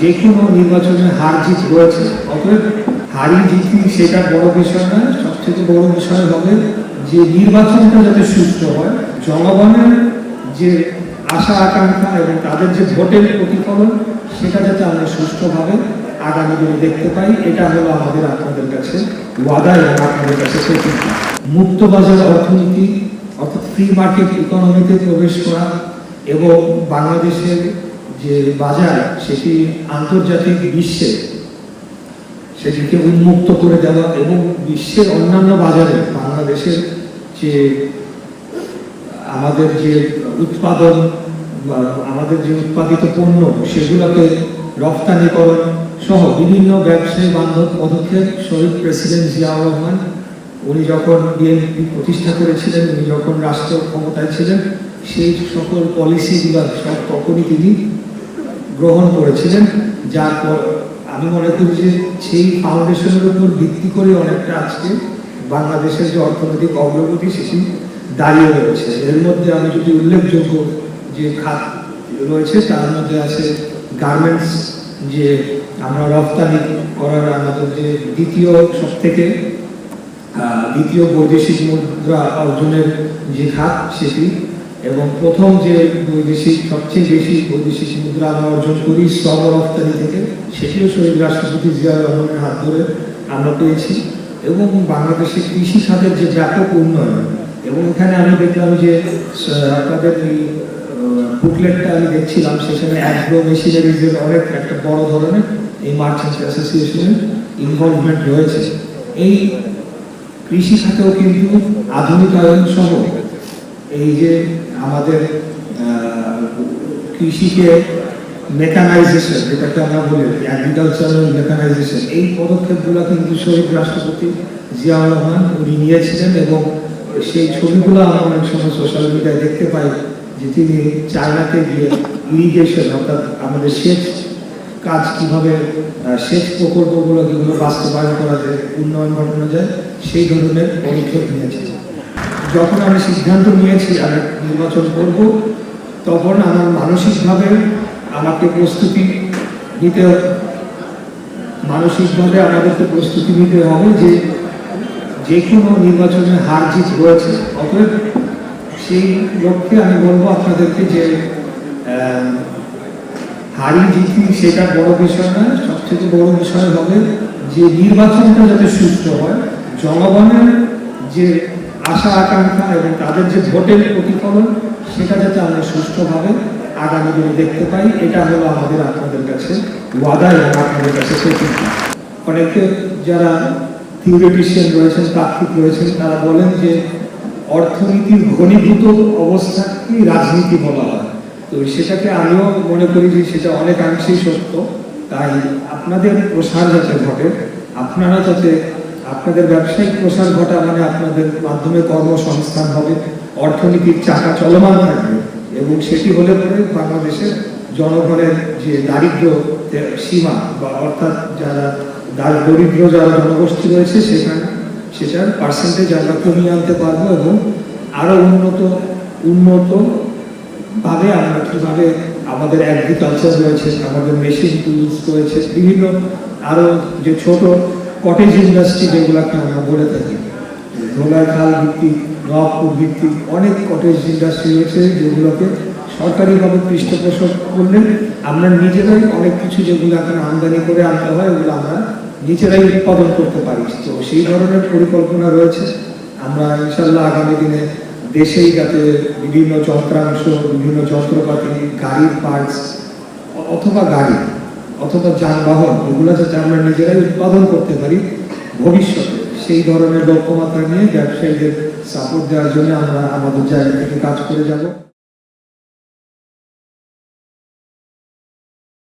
যে কোনো নির্বাচনে হার জিত রয়েছে অতএব হারি জিতি সেটা বড় বিষয় নয় সবথেকে বড় বিষয় হবে যে নির্বাচনটা যাতে সুস্থ হয়, জনগণের যে আশা, আকাঙ্ক্ষা এবং তাদের যে ভোটের প্রতিফলন, সেটা যাতে আমরা সুষ্ঠুভাবে আগামী দিনে দেখতে পাই, এটা হলো আমাদের আপনাদের কাছে ওয়াদা এবং আপনাদের কাছে প্রতিজ্ঞা মুক্ত বাজার অর্থনীতি, অর্থাৎ ফ্রি মার্কেট ইকোনমিতে প্রবেশ করা এবং বাংলাদেশের যে বাজার, সেটি আন্তর্জাতিক বিশ্বে, সেটিকে উন্মুক্ত করে দেওয়া এবং বিশ্বের অন্যান্য বাজারে, বাংলাদেশের যে আমাদের যে উৎপাদন আমাদের যে উৎপাদিত পণ্য, সেগুলোকে রপ্তানিকরণ সহ বিভিন্ন ব্যবসায়ী বান্ধব পদক্ষেপ, শহীদ প্রেসিডেন্ট জিয়াউর রহমান, উনি যখন বিএনপি প্রতিষ্ঠা করেছিলেন, উনি যখন রাষ্ট্র ক্ষমতায় ছিলেন, সেই সকল পলিসিগুলো সব তখনই তিনি গ্রহণ করেছিলেন, যার পর আমি মনে করি যে সেই ফাউন্ডেশনের উপর ভিত্তি করে অনেকটা আজকে বাংলাদেশের যে অর্থনৈতিক অগ্রগতি সেটি দাঁড়িয়ে রয়েছে। এর মধ্যে আমি যদি উল্লেখযোগ্য যে খাত রয়েছে, তার মধ্যে আছে গার্মেন্টস যে আমরা রপ্তানি করার আমাদের যে দ্বিতীয় সব থেকে দ্বিতীয় বৈদেশিক মুদ্রা অর্জনের যে খাত, সেটি এবং প্রথম যে বৈদেশিক সবচেয়ে বেশি বৈদেশিক মুদ্রা আমরা অর্জন করি শ্রম রপ্তানি থেকে, সেটিও শহীদ রাষ্ট্রপতি জিয়াউর রহমানের হাত ধরে আমরা পেয়েছি। এবং বাংলাদেশের কৃষি খাতের যে ব্যাপক উন্নয়ন, এবং এখানে আমি দেখলাম যে আপনাদের এই বুকলেটটা আমি দেখছিলাম, সেখানে অ্যাগ্রো মেশিনারিজের অনেক একটা বড় ধরনের এই মার্চেন্ট অ্যাসোসিয়েশনের ইনভলভমেন্ট রয়েছে। এই কৃষি খাতেও কিন্তু আধুনিকায়ন সহ এই যে আমাদের কৃষিকে মেকানাইজেশন যেটাকে আমরা বলি অ্যাগ্রিকালচারাল মেকানাইজেশন এই পদক্ষেপগুলো কিন্তু শহীদ রাষ্ট্রপতি জিয়াউর রহমান উনি নিয়েছিলেন এবং সেই ছবিগুলো আমরা অনেক সময় সোশ্যাল মিডিয়ায় দেখতে পাই যে তিনি চায়নাতে গিয়ে ইরিগেশন অর্থাৎ আমাদের সেচ কাজ কীভাবে সেচ প্রকল্পগুলো কীভাবে বাস্তবায়ন করা যায়, উন্নয়ন ঘটানো যায়, সেই ধরনের পদক্ষেপ নিয়েছে যখন আমি সিদ্ধান্ত নিয়েছি আমি নির্বাচন করব, তখন আমার মানসিকভাবে আমাকে প্রস্তুতি নিতে মানসিকভাবে আমাদেরকে প্রস্তুতি নিতে হবে যে যে কোনো নির্বাচনে হার জিত রয়েছে অতএব সেই লক্ষ্যে আমি বলব আপনাদেরকে যে হারি জিতি সেটা বড় বিষয় নয় সবথেকে বড় বিষয় হবে যে নির্বাচনটা যাতে সুস্থ হয়, জনগণের যে আশা আকাঙ্ক্ষা এবং তাদের যে ভোটের প্রতিফলন, সেটা যাতে আমরা সুষ্ঠুভাবে আগামী দিনে দেখতে পাই, এটা হলো আমাদের আপনাদের কাছে ওয়াদা এবং আপনাদের কাছে অনেকে যারা থিওরিটিশিয়ান রয়েছেন তাত্ত্বিক রয়েছেন, তারা বলেন যে অর্থনীতির ঘনীভূত অবস্থাকেই রাজনীতি বলা হয়। তো সেটাকে আমিও মনে করি যে সেটা অনেকাংশেই সত্য। তাই আপনাদের প্রসার যাতে ঘটে, আপনারা যাতে আপনাদের ব্যবসায়িক প্রসার ঘটা মানে আপনাদের মাধ্যমে কর্মসংস্থান হবে, অর্থনীতির চাকা চলমান থাকবে এবং সেটি হলে পরে বাংলাদেশের জনগণের যে দারিদ্র সীমা বা অর্থাৎ যারা দার- দরিদ্র যারা জনগোষ্ঠী রয়েছে সেখানে, সেটার পার্সেন্টেজ আমরা কমিয়ে আনতে পারব এবং আরও উন্নত উন্নত ভাবে আমরা কীভাবে আমাদের অ্যাগ্রিকালচার রয়েছে, আমাদের মেশিন টুলস রয়েছে, বিভিন্ন আরও যে ছোট কটেজ ইন্ডাস্ট্রি যেগুলোকে আমরা বলে থাকি। খাল ভিত্তিক নবাবপুর ভিত্তিক অনেক কটেজ ইন্ডাস্ট্রি রয়েছে যেগুলোকে সরকারিভাবে পৃষ্ঠপোষক করলে আমরা নিজেরাই অনেক কিছু যেগুলো এখন আমদানি করে আনতে হয়, ওগুলো আমরা নিজেরাই উৎপাদন করতে পারি। তো সেই ধরনের পরিকল্পনা রয়েছে। আমরা ইনশাল্লাহ আগামী দিনে দেশেই যাতে বিভিন্ন যন্ত্রাংশ, বিভিন্ন যন্ত্রপাতি, গাড়ির পার্টস অথবা গাড়ি অথবা যানবাহন, এগুলো যাতে আমরা নিজেরাই উৎপাদন করতে পারি, ভবিষ্যতে সেই ধরনের লক্ষ্যমাত্রা নিয়ে ব্যবসায়ীদের সাপোর্ট দেওয়ার জন্য আমরা আমাদের জায়গা থেকে কাজ করে যাব।